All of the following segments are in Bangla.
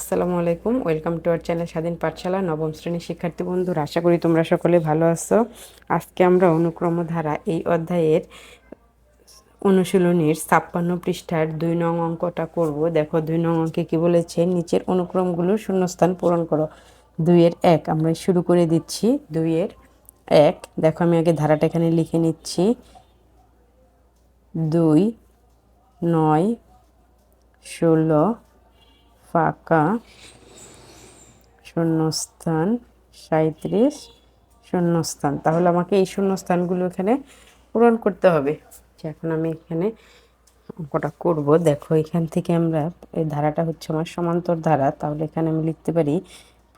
আসসালামু আলাইকুম। ওয়েলকাম টু আওয়ার চ্যানেল স্বাধীন পাঠশালা, নবম শ্রেণির শিক্ষার্থী বন্ধুরা। আশা করি তোমরা সকলে ভালো আছো। আজকে আমরা অনুক্রম ধারা এই অধ্যায়ের অনুশীলনীর ছাপ্পান্ন পৃষ্ঠার দুই নং অঙ্কটা করব। দেখো, দুই নং অঙ্কে কী বলেছে? নিচের অনুক্রমগুলো শূন্যস্থান পূরণ করো। দুইয়ের এক, আমরা শুরু করে দিচ্ছি। দুইয়ের এক, দেখো, আমি আগে ধারাটা এখানে লিখে নিচ্ছি। দুই, নয়, ষোলো ফাঁকা। শূন্যস্থান সাঁত্রিশ শূন্যস্থান। তাহলে আমাকে এই শূন্যস্থানগুলো এখানে পূরণ করতে হবে। যে এখন আমি এখানে অঙ্কটা করব। দেখো, এখান থেকে আমরা এই ধারাটা হচ্ছে আমার সমান্তর ধারা। তাহলে এখানে আমি লিখতে পারি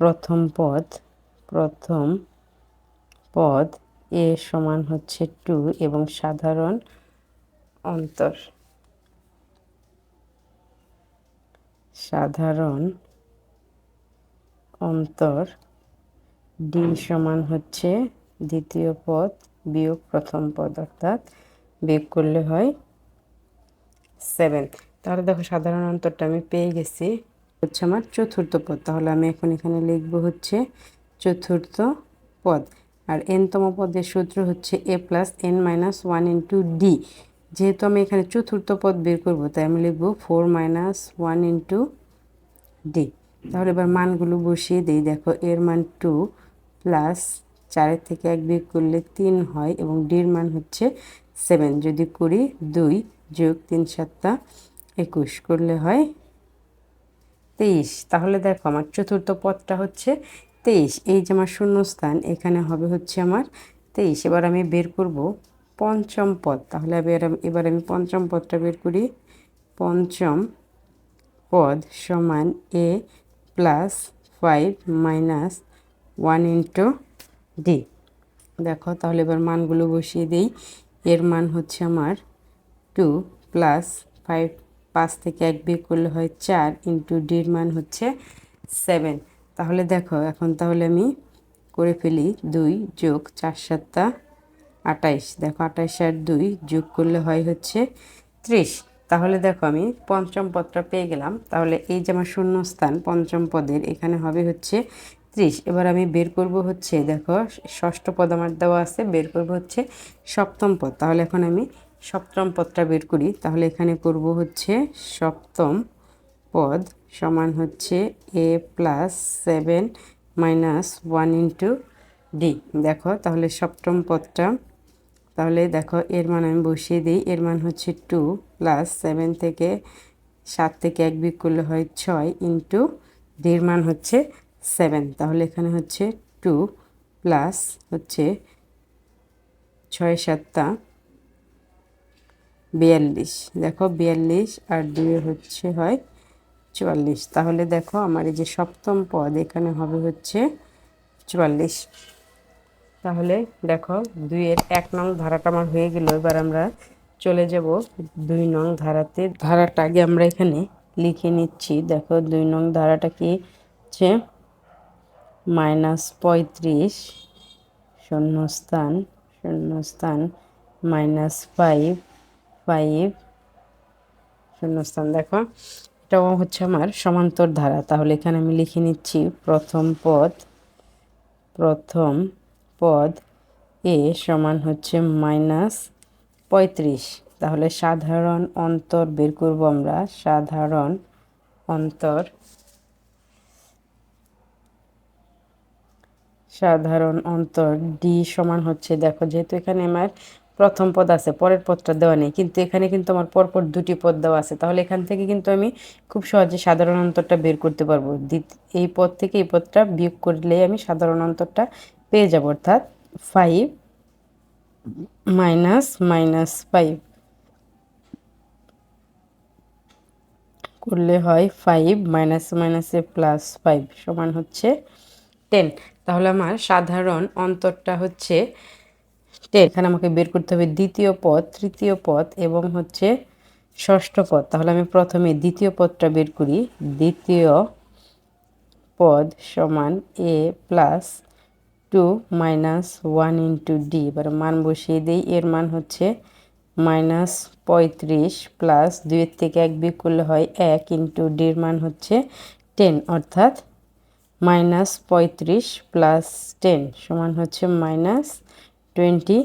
প্রথম পদ প্রথম পদ এ সমান হচ্ছে টু এবং সাধারণ অন্তর। সাধারণ অন্তর ডি সমান হচ্ছে দ্বিতীয় পদ বিয়োগ প্রথম পদ, অর্থাৎ বিয়োগ করলে হয় সেভেন তাহলে দেখো সাধারণ অন্তরটা আমি পেয়ে গেছি। হচ্ছে আমার চতুর্থ পদ। তাহলে আমি এখন এখানে লিখব হচ্ছে চতুর্থ পদ। আর এনতম পদের সূত্র হচ্ছে a plus n minus one into d যেহেতু আমি এখানে চতুর্থ পদ বের করব, তাই আমি লিখব four minus one into d. তাহলে এবার মানগুলো বসিয়ে দিই। দেখো, এর মান টু প্লাস চারের থেকে এক বিয়োগ করলে তিন হয় এবং ডির মান হচ্ছে সেভেন। যদি করি দুই যোগ তিন সাতটা একুশ করলে হয় তেইশ। তাহলে দেখো, আমার চতুর্থ পদটা হচ্ছে তেইশ। এই যে আমার শূন্যস্থান, এখানে হবে হচ্ছে আমার তেইশ। এবার আমি বের করব পঞ্চম পদ। তাহলে এবার এবার আমি পঞ্চম পদটা বের করি। পঞ্চম পদ সমান a plus five minus one into d. দেখো, তাহলে এবার মানগুলো বসিয়ে দিই। এর মান হচ্ছে আমার টু প্লাস ফাইভ, পাঁচ থেকে এক বিয়োগ করলে হয় চার ইন্টু ডির মান হচ্ছে সেভেন। তাহলে দেখো, এখন তাহলে আমি করে ফেলি দুই যোগ চার সাতটা আটাইশ। দেখো আটাইশ আর দুই যোগ করলে হয় হচ্ছে ত্রিশ। তাহলে দেখো আমি পঞ্চম পদটা পেয়ে গেলাম। তাহলে এই যে আমার শূন্যস্থান পঞ্চম পদের, এখানে হবে হচ্ছে ত্রিশ। এবার আমি বের করব হচ্ছে, দেখো ষষ্ঠ পদ আমার দেওয়া আছে, বের করব হচ্ছে সপ্তম পদ। তাহলে এখন আমি সপ্তম পদটা বের করি। তাহলে এখানে করব হচ্ছে সপ্তম পদ সমান হচ্ছে a plus seven minus one into d. দেখো তাহলে সপ্তম পদটা তাহলে দেখো, এর মান আমি বসিয়ে দিই। এর মান হচ্ছে টু প্লাস সেভেন থেকে সাত থেকে এক বিক করলে হয় ছয় ইন্টু ডির মান হচ্ছে সেভেন তাহলে এখানে হচ্ছে টু প্লাস হচ্ছে ছয় সাতটা বিয়াল্লিশ। দেখো, বিয়াল্লিশ আর দুয়ে হচ্ছে হয় চুয়াল্লিশ। তাহলে দেখো, আমার এই যে সপ্তম পদ এখানে হবে হচ্ছে চুয়াল্লিশ। তাহলে দেখো দুইয়ের এক নং ধারাটা আমার হয়ে গেল, এবার আমরা চলে যাব দুই নং ধারাতে। ধারাটা আগে আমরা এখানে লিখে নিচ্ছি। দেখো দুই নং ধারাটা কি হচ্ছে? মাইনাস পঁয়ত্রিশ শূন্যস্থান শূন্যস্থান মাইনাস ফাইভ ফাইভ শূন্যস্থান। দেখো, এটাও হচ্ছে আমার সমান্তর ধারা। তাহলে এখানে আমি লিখে নিচ্ছি প্রথম পদ, প্রথম পদ এ সমান হচ্ছে মাইনাস পঁয়ত্রিশ। তাহলে সাধারণ অন্তর বের করব আমরা। সাধারণ অন্তর সাধারণ অন্তর ডি সমান হচ্ছে, দেখো যেহেতু এখানে আমার প্রথম পদ আছে, পরের পদটা দেওয়া নেই, কিন্তু এখানে কিন্তু আমার পরপর দুটি পদ দেওয়া আছে। তাহলে এখান থেকে কিন্তু আমি খুব সহজে সাধারণ অন্তরটা বের করতে পারব। এই পদ থেকে এই পদটা বিয়োগ করলে আমি সাধারণ অন্তরটা পেয়ে যাব অর্থাৎ ফাইভ মাইনাস মাইনাস ফাইভ করলে হয় ফাইভ মাইনাস মাইনাসে প্লাস ফাইভ সমান হচ্ছে টেন তাহলে আমার সাধারণ অন্তরটা হচ্ছে টেন এখানে আমাকে বের করতে হবে দ্বিতীয় পদ, তৃতীয় পদ এবং হচ্ছে ষষ্ঠ পদ। তাহলে আমি প্রথমে দ্বিতীয় পদটা বের করি। দ্বিতীয় পদ সমান a plus two minus one into d, এবার মান বসিয়ে দিই, এর মান হচ্ছে মাইনাস পঁয়ত্রিশ প্লাস দুইয়ের থেকে এক বিয়োগ করলে হয় এক ইন্টু ডির মান হচ্ছে টেন, অর্থাৎ মাইনাস পঁয়ত্রিশ প্লাস টেন সমান হচ্ছে মাইনাস টোয়েন্টি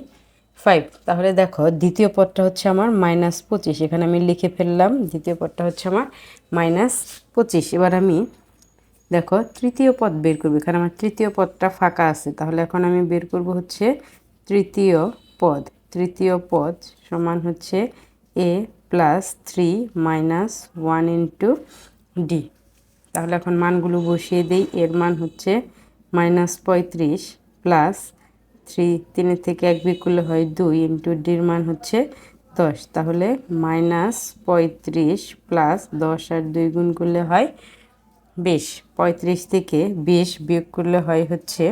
ফাইভ। তাহলে দেখো, দ্বিতীয় পদটা হচ্ছে আমার মাইনাস পঁচিশ, এখানে আমি লিখে ফেললাম, দ্বিতীয় পদটা হচ্ছে আমার মাইনাস পঁচিশ। এবার আমি দেখো, তৃতীয় পদ বের করব। এখানে আমার তৃতীয় পদটা ফাঁকা আছে। তাহলে এখন আমি বের করব হচ্ছে তৃতীয় পদ। তৃতীয় পদ সমান হচ্ছে a plus three minus one into d তাহলে এখন মানগুলো বসিয়ে দিই। এর মান হচ্ছে মাইনাস পঁয়ত্রিশ প্লাস থ্রি তিনের থেকে এক বিক করলে হয় দুই ইন্টু ডির মান হচ্ছে দশ। তাহলে মাইনাস পঁয়ত্রিশ প্লাস দশ আর দুই গুণ করলে হয় বিশ, পঁয়ত্রিশ থেকে বিশ বিয়োগ করলে হয় হচ্ছে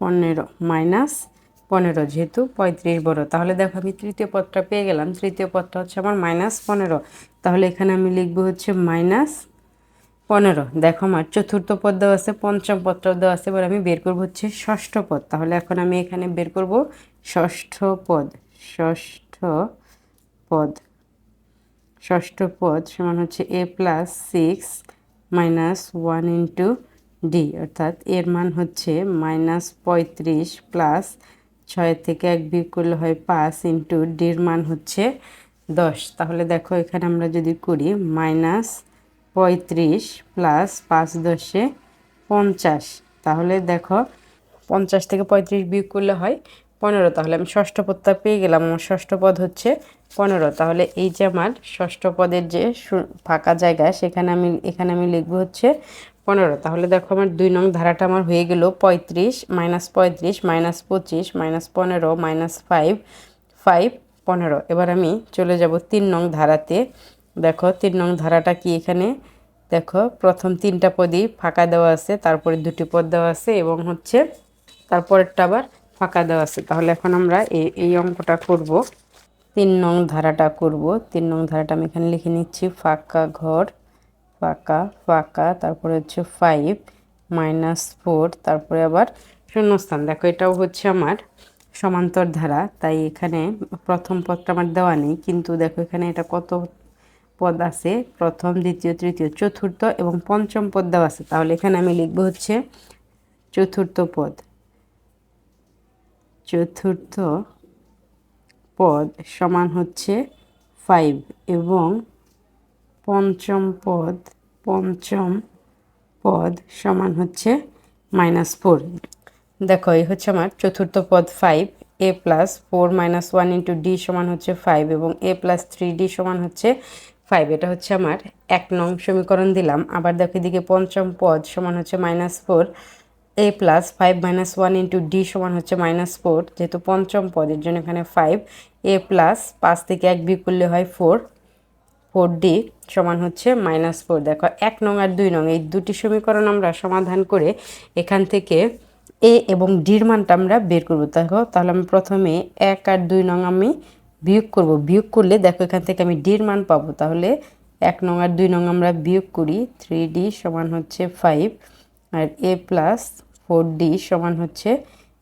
পনেরো মাইনাস পনেরো যেহেতু পঁয়ত্রিশ বড়। তাহলে দেখো আমি তৃতীয় পদটা পেয়ে গেলাম, তৃতীয় পদটা হচ্ছে আমার মাইনাস পনেরো। তাহলে এখানে আমি লিখব হচ্ছে মাইনাস পনেরো। দেখো আমার চতুর্থ পদ দেওয়া আছে, পঞ্চম পদটাও দেওয়া আছে, এবার আমি বের করব হচ্ছে ষষ্ঠ পদ। তাহলে এখন আমি এখানে বের করব ষষ্ঠ পদ ষষ্ঠ পদ। ষষ্ঠ পদ সমান হচ্ছে a plus six minus one into d অর্থাৎ এর মান হচ্ছে মাইনাস পঁয়ত্রিশ প্লাস ছয় থেকে এক বিয়োগ করলে হয় পাঁচ ইন্টু ডির মান হচ্ছে দশ। তাহলে দেখো এখানে আমরা যদি করি মাইনাস পঁয়ত্রিশ প্লাস পাঁচ দশে পঞ্চাশ। তাহলে দেখো পঞ্চাশ থেকে পঁয়ত্রিশ বিয়োগ করলে হয় পনেরো, তাহলে আমি ষষ্ঠ পদটা পেয়ে গেলাম। আমার ষষ্ঠ পদ হচ্ছে পনেরো। তাহলে এই যে আমার ষষ্ঠ পদের যে ফাঁকা জায়গা, সেখানে আমি, এখানে আমি লিখব হচ্ছে পনেরো। তাহলে দেখো আমার দুই নং ধারাটা আমার হয়ে গেল পঁয়ত্রিশ মাইনাস পঁয়ত্রিশ মাইনাস পঁচিশ মাইনাস পনেরো মাইনাস ফাইভ ফাইভ পনেরো। এবার আমি চলে যাব তিন নং ধারাতে। দেখো তিন নং ধারাটা কি এখানে? দেখো প্রথম তিনটা পদই ফাঁকা দেওয়া আছে, তারপরে দুটি পদ দেওয়া আছে এবং হচ্ছে তারপরেরটা আবার ফাঁকা দেওয়া আছে। তাহলে এখন আমরা এই এই অঙ্কটা করব। তিন নং ধারাটা করব। তিন নং ধারাটা আমি এখানে লিখে নিচ্ছি, ফাঁকা ঘর, ফাঁকা ফাঁকা, তারপরে হচ্ছে ফাইভ মাইনাস ফোর তারপরে আবার শূন্যস্থান। দেখো এটাও হচ্ছে আমার সমান্তর ধারা, তাই এখানে প্রথম পদটা আমার দেওয়া নেই। কিন্তু দেখো এখানে এটা কত পদ আছে? প্রথম, দ্বিতীয়, তৃতীয়, চতুর্থ এবং পঞ্চম পদ দেওয়া আছে। তাহলে এখানে আমি লিখব হচ্ছে চতুর্থ পদ। চতুর্থ পদ সমান হচ্ছে ফাইভ এবং পঞ্চম পদ পঞ্চম পদ সমান হচ্ছে মাইনাস ফোর দেখো, এই হচ্ছে আমার চতুর্থ পদ five a plus four minus one into d সমান হচ্ছে ফাইভ এবং এ প্লাস থ্রি ডি সমান হচ্ছে ফাইভ এটা হচ্ছে আমার এক নং সমীকরণ দিলাম। আবার দেখো, এদিকে পঞ্চম পদ সমান হচ্ছে minus four a plus five minus one into d সমান হচ্ছে মাইনাস ফোর যেহেতু পঞ্চম পদের জন্য এখানে ফাইভ এ প্লাস পাঁচ থেকে এক বি করলে হয় ফোর ফোর ডি সমান হচ্ছে মাইনাস ফোর দেখো, এক নং আর দুই নং, এই দুটি সমীকরণ আমরা সমাধান করে এখান থেকে এ এবং ডির মানটা আমরা বের করব। দেখো, তাহলে আমি প্রথমে এক আর দুই নং আমি বিয়োগ করব। বিয়োগ করলে দেখো, এখান থেকে আমি ডির মান পাবো। তাহলে এক নং আর দুই নং আমরা বিয়োগ করি থ্রি ডি সমান হচ্ছে ফাইভ আর এ প্লাস ফোর ডি সমান হচ্ছে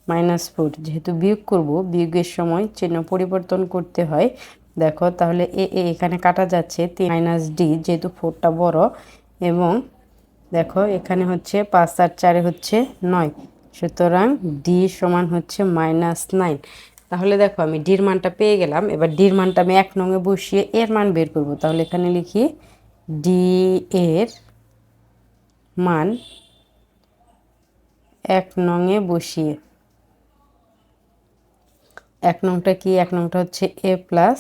মাইনাস ফোর। যেহেতু বিয়োগ করব, বিয়োগের সময় চিহ্ন পরিবর্তন করতে হয়। দেখো, তাহলে এ এ এখানে কাটা যাচ্ছে তিন মাইনাস ডি, যেহেতু ফোরটা বড়। এবং দেখো, এখানে হচ্ছে পাঁচ আর চারে হচ্ছে নয়। সুতরাং ডি সমান হচ্ছে মাইনাস নাইন। তাহলে দেখো, আমি ডির মানটা পেয়ে গেলাম। এবার ডির মানটা আমি এক নঙে বসিয়ে এর মান বের করব। তাহলে এখানে লিখি ডি এর মান এক নঙে বসিয়ে। এক নংটা কি? এক নংটা হচ্ছে এ প্লাস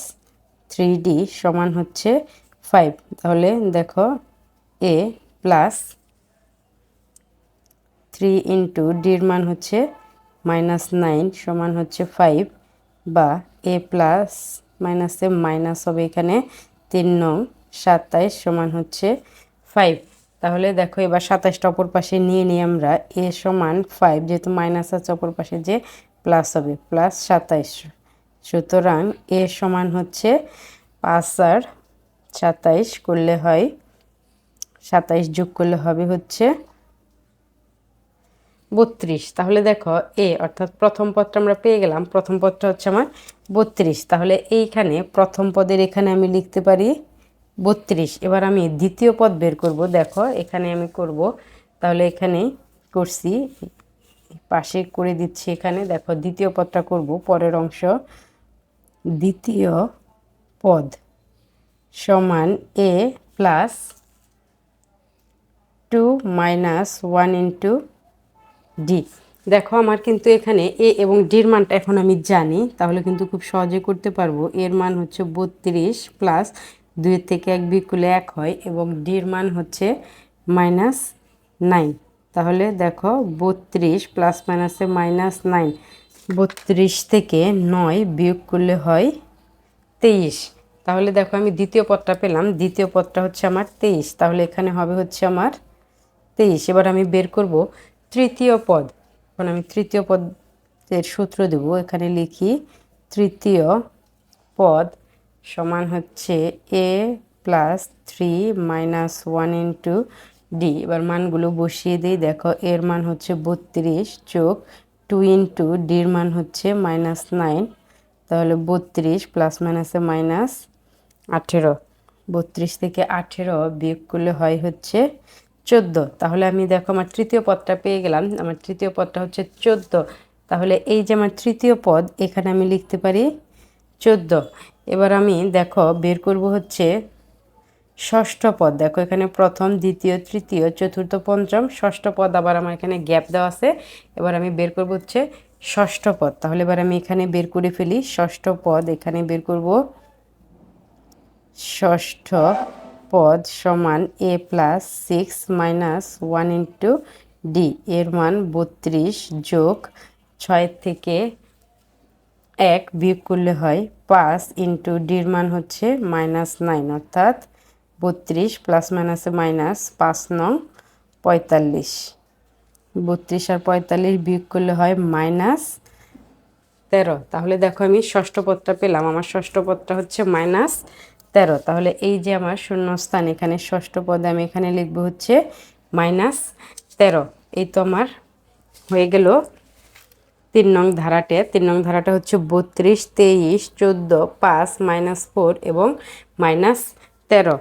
থ্রি ডি সমান হচ্ছে ফাইভ। তাহলে দেখো এ প্লাস থ্রি ইন্টু ডির মান হচ্ছে মাইনাস নাইন সমান হচ্ছে ফাইভ বা এ প্লাস মাইনাসে মাইনাস হবে এখানে তিন নং সাতাইশ সমান হচ্ছে ফাইভ। তাহলে দেখো এবার সাতাইশটা অপর পাশে নিয়ে নিই আমরা। এ সমান ফাইভ যেহেতু মাইনাস আছে অপর পাশে যে প্লাস হবে প্লাস সাতাইশ। সুতরাং এ সমান হচ্ছে পাঁচ আর সাতাইশ করলে হয়, সাতাইশ যোগ করলে হবে হচ্ছে বত্রিশ। তাহলে দেখো এ, অর্থাৎ প্রথম পদটা আমরা পেয়ে গেলাম, প্রথম পদটা হচ্ছে আমার বত্রিশ। তাহলে এইখানে প্রথম পদের এখানে আমি লিখতে পারি বত্রিশ। এবার আমি দ্বিতীয় পদ বের করব। দেখো, এখানে আমি করব। তাহলে এখানে করছি, পাশে করে দিচ্ছি এখানে। দেখো, দ্বিতীয় পদটা করব। পরের অংশ। দ্বিতীয় পদ সমান a plus two minus one into d দেখো, আমার কিন্তু এখানে এ এবং ডির মানটা এখন আমি জানি। তাহলে কিন্তু খুব সহজে করতে পারব। এর মান হচ্ছে বত্রিশ প্লাস দুই থেকে এক বিকুলে এক হয় এবং ডির মান হচ্ছে মাইনাস নাইন। তাহলে দেখো বত্রিশ প্লাস মাইনাসে মাইনাস নাইন। বত্রিশ থেকে নয় বিয়োগ করলে হয় তেইশ। তাহলে দেখো আমি দ্বিতীয় পদটা পেলাম। দ্বিতীয় পদটা হচ্ছে আমার তেইশ। তাহলে এখানে হবে হচ্ছে আমার তেইশ। এবার আমি বের করব তৃতীয় পদ। এখন আমি তৃতীয় পদের সূত্র দেব। এখানে লিখি তৃতীয় পদ সমান হচ্ছে a plus three minus one into d এবার মানগুলো বসিয়ে দিই, দেখো এর মান হচ্ছে বত্রিশ যোগ টু ইন্টু ডির মান হচ্ছে মাইনাস নাইন তাহলে বত্রিশ প্লাস মাইনাসে মাইনাস আঠেরো। বত্রিশ থেকে আঠেরো বিয়োগ করলে হয় হচ্ছে চোদ্দ। তাহলে আমি দেখো আমার তৃতীয় পদটা পেয়ে গেলাম, আমার তৃতীয় পদটা হচ্ছে চোদ্দ। তাহলে এই যে আমার তৃতীয় পদ, এখানে আমি লিখতে পারি চোদ্দ। এবার আমি, দেখো, বের করব হচ্ছে ষষ্ঠ পদ। দেখো, এখানে প্রথম, দ্বিতীয়, তৃতীয়, চতুর্থ, পঞ্চম, ষষ্ঠ পদ আবার আমার এখানে গ্যাপ দেওয়া আছে। এবার আমি বের করব হচ্ছে ষষ্ঠ পদ। তাহলে এবার আমি এখানে বের করে ফেলি ষষ্ঠ পদ। এখানে বের করব ষষ্ঠ পদ সমান a plus six minus one into d. এর মান বত্রিশ যোগ ছয় থেকে এক বিয়োগ করলে হয় পাঁচ ইন্টু ডির মান হচ্ছে মাইনাস নাইন, অর্থাৎ বত্রিশ প্লাস মাইনাসে মাইনাস পাঁচ নং পঁয়তাল্লিশ। বত্রিশ আর পঁয়তাল্লিশ বিয়োগ করলে হয় মাইনাস তেরো। তাহলে দেখো আমি ষষ্ঠ পদটা পেলাম, আমার ষষ্ঠ পদটা হচ্ছে মাইনাস তেরো। তাহলে এই যে আমার শূন্যস্থান, এখানে ষষ্ঠ পদে আমি এখানে লিখব হচ্ছে মাইনাস তেরো। এই তো আমার হয়ে গেল তিন নং ধারাটে, তিন নং ধারাটা হচ্ছে বত্রিশ, তেইশ, চোদ্দ, পাঁচ, মাইনাস ফোর এবং মাইনাস তেরো।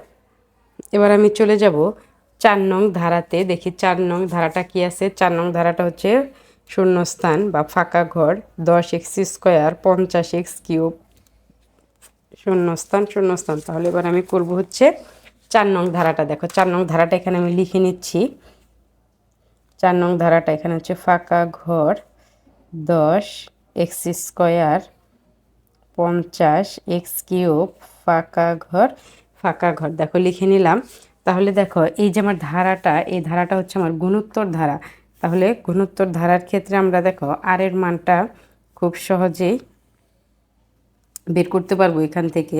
এবার আমি চলে যাব চার নং ধারাতে, দেখি চার নং ধারাটা কি আছে। চার নং ধারাটা হচ্ছে শূন্যস্থান বা ফাঁকা ঘর, দশ এক্স স্কোয়ার, পঞ্চাশ এক্স কিউব। শূন্যস্থান শূন্যস্থান। তাহলে এবার আমি করব হচ্ছে চার নং ধারাটা। দেখো, চার নং ধারাটা এখানে আমি লিখে নিচ্ছি। চার নং ধারাটা এখানে হচ্ছে ফাঁকা ঘর দশ এক্স স্কোয়ার পঞ্চাশ এক্স কিউব ফাঁকা ঘর ফাঁকা ঘর। দেখো, লিখে নিলাম। তাহলে দেখো, এই যে আমার ধারাটা, এই ধারাটা হচ্ছে আমার গুণোত্তর ধারা। তাহলে গুণোত্তর ধারার ক্ষেত্রে আমরা দেখো আর এর মানটা খুব সহজেই বের করতে পারব এখান থেকে।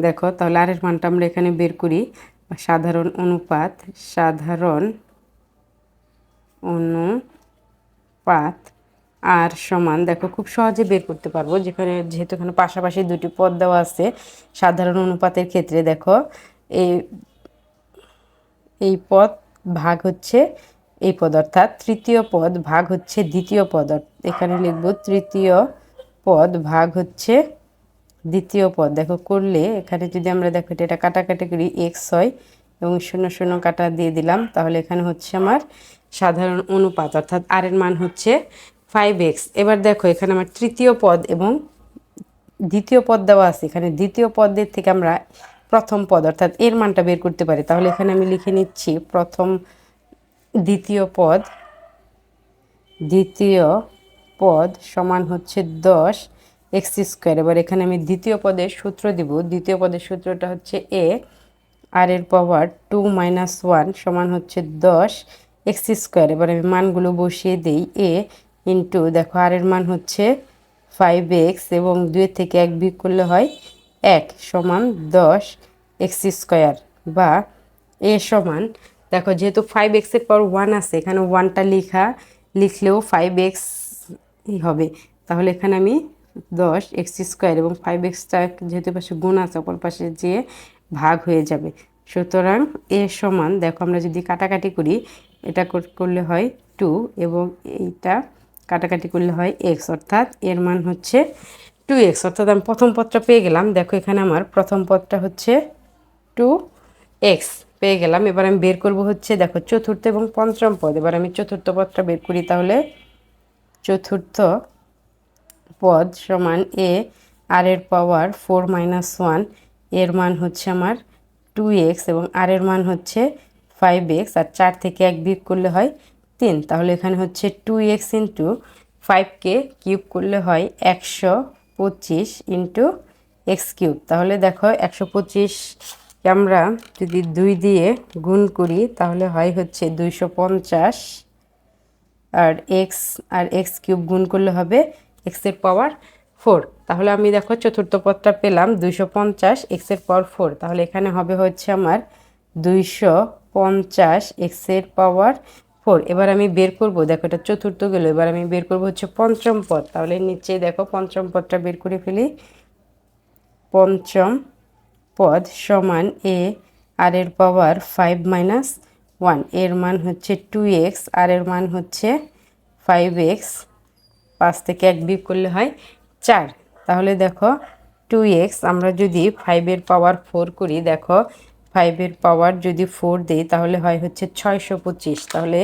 দেখো, তাহলে আর এর মানটা আমরা এখানে বের করি। সাধারণ অনুপাত সাধারণ অনুপাত আর সমান। দেখো, খুব সহজে বের করতে পারব। যেখানে, যেহেতু এখানে পাশাপাশি দুটি পদ দেওয়া আছে, সাধারণ অনুপাতের ক্ষেত্রে দেখো, এই এই পদ ভাগ হচ্ছে এই পদ, অর্থাৎ তৃতীয় পদ ভাগ হচ্ছে দ্বিতীয় পদ। এখানে লিখব, তৃতীয় পদ ভাগ হচ্ছে দ্বিতীয় পদ। দেখো, করলে এখানে যদি আমরা দেখো, এটা কাটাকাটি করি এক্স হয়, এবং শূন্য শূন্য কাটা দিয়ে দিলাম, তাহলে এখানে হচ্ছে আমার সাধারণ অনুপাত, অর্থাৎ আর এর মান হচ্ছে ফাইভ এক্স এবার দেখো, এখানে আমার তৃতীয় পদ এবং দ্বিতীয় পদ দেওয়া আছে। এখানে দ্বিতীয় পদের থেকে আমরা প্রথম পদ, অর্থাৎ এর মানটা বের করতে পারি। তাহলে এখানে আমি লিখে নিচ্ছি, প্রথম দ্বিতীয় পদ দ্বিতীয় পদ সমান হচ্ছে দশ এক্স স্কোয়ার এবার এখানে আমি দ্বিতীয় পদের সূত্র দিব। দ্বিতীয় পদের সূত্রটা হচ্ছে এ আর এর পাওয়ার টু মাইনাস ওয়ান সমান হচ্ছে দশ এক্স স্কোয়ার এবার আমি মানগুলো বসিয়ে দিই। এ ইন্টু দেখো আর এর মান হচ্ছে ফাইভ এক্স এবং দুই থেকে এক বিয়োগ করলে হয় এক সমান দশ এক্স স্কোয়ার বা এ সমান। দেখো যেহেতু ফাইভ এক্সের পর ওয়ান আছে, এখানে ওয়ানটা লেখা, লিখলেও ফাইভ এক্স হবে। তাহলে এখানে আমি দশ এক্স স্কোয়ার এবং ফাইভ এক্সটা যেহেতু পাশে গুণ আছে, অপর পাশে যে ভাগ হয়ে যাবে। সুতরাং এ সমান, দেখো আমরা যদি কাটাকাটি করি, এটা করলে হয় টু এবং এইটা কাটাকাটি করলে হয় এক্স অর্থাৎ এর মান হচ্ছে টু এক্স অর্থাৎ আমি প্রথম পদটা পেয়ে গেলাম। দেখো এখানে আমার প্রথম পদটা হচ্ছে টু এক্স পেয়ে গেলাম। এবার আমি বের করব হচ্ছে, দেখো, চতুর্থ এবং পঞ্চম পদ। এবার আমি চতুর্থ পদটা বের করি তাহলে চতুর্থ পদ সমান এ আর এর পাওয়ার ফোর মাইনাস ওয়ানের মান হচ্ছে আমার টু এক্স এবং আর এর মান হচ্ছে ফাইভ এক্স আর চার থেকে এক বিয়োগ করলে হয় তিন, তাহলে এখানে হচ্ছে টু এক্স ইন্টু ফাইভকে কিউব করলে হয় একশো পঁচিশ ইন্টু এক্স কিউব। তাহলে দেখো একশো পঁচিশ আমরা যদি দুই দিয়ে গুণ করি, তাহলে হয় হচ্ছে দুইশো পঞ্চাশ। আর এক্স আর এক্স কিউব গুণ করলে হবে এক্সের পাওয়ার ফোর তাহলে আমি দেখো চতুর্থ পদটা পেলাম দুইশো পঞ্চাশ এক্সের পাওয়ার ফোর তাহলে এখানে হবে হচ্ছে আমার দুইশো পঞ্চাশ এক্সের পাওয়ার ফোর। এবার আমি বের করব, দেখো এটা চতুর্থ গেল, এবার আমি বের করব হচ্ছে পঞ্চম পদ। তাহলে নিচে দেখো পঞ্চম পদটা বের করে ফেলি। পঞ্চম পদ সমান এ, আর এর পাওয়ার ফাইভ মাইনাস ওয়ান। এর মান হচ্ছে টু এক্স, আর এর মান হচ্ছে ফাইভ এক্স। পাঁচ থেকে এক বিয়োগ করলে হয় চার। তাহলে দেখো টু এক্স, আমরা যদি ফাইভের পাওয়ার ফোর করি, দেখো ফাইভের পাওয়ার যদি ফোর দিই, তাহলে হয় হচ্ছে ছয়শো পঁচিশ। তাহলে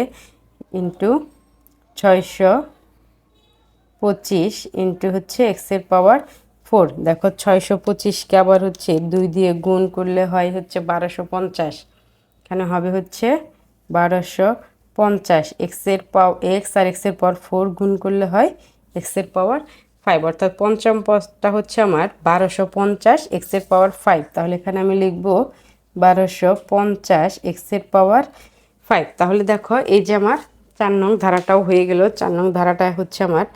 ইন্টু ছয়শো পঁচিশ ইন্টু হচ্ছে এক্সের পাওয়ার ফোর। দেখো ছয়শো পঁচিশকে আবার হচ্ছে দুই দিয়ে গুণ করলে হয় হচ্ছে বারোশো পঞ্চাশ। এখানে হবে হচ্ছে বারোশো পঞ্চাশ। এক্সের পাও এক্স আর এক্সের পাওয়ার ফোর গুণ করলে হয় এক্সের পাওয়ার ফাইভ অর্থাৎ পঞ্চম পদটা হচ্ছে আমার বারোশো পঞ্চাশ এক্সের পাওয়ার ফাইভ তাহলে এখানে আমি লিখব বারোশো পঞ্চাশ এক্সের পাওয়ার ফাইভ তাহলে দেখো, এই যে আমার চার নং ধারাটাও হয়ে গেল। চার নং ধারাটা হচ্ছে আমার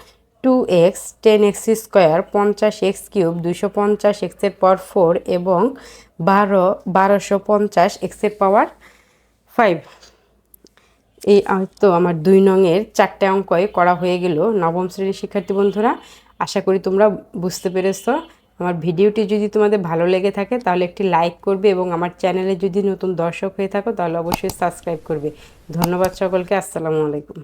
two x ten x square পঞ্চাশ এক্স কিউব দুশো পঞ্চাশ এক্সের পাওয়ার ফোর এবং বারো, বারোশো পঞ্চাশ এক্সের পাওয়ার ফাইভ এই তো আমার দুই নংয়ের চারটে অঙ্কই করা হয়ে গেল। নবম শ্রেণির শিক্ষার্থী বন্ধুরা, আশা করি তোমরা বুঝতে পেরেছ। আমার ভিডিওটি যদি তোমাদের ভালো লেগে থাকে, তাহলে একটি লাইক করবে এবং আমার চ্যানেলে যদি নতুন দর্শক হয়ে থাকো, তাহলে অবশ্যই সাবস্ক্রাইব করবে। ধন্যবাদ সকলকে, আসসালামু আলাইকুম।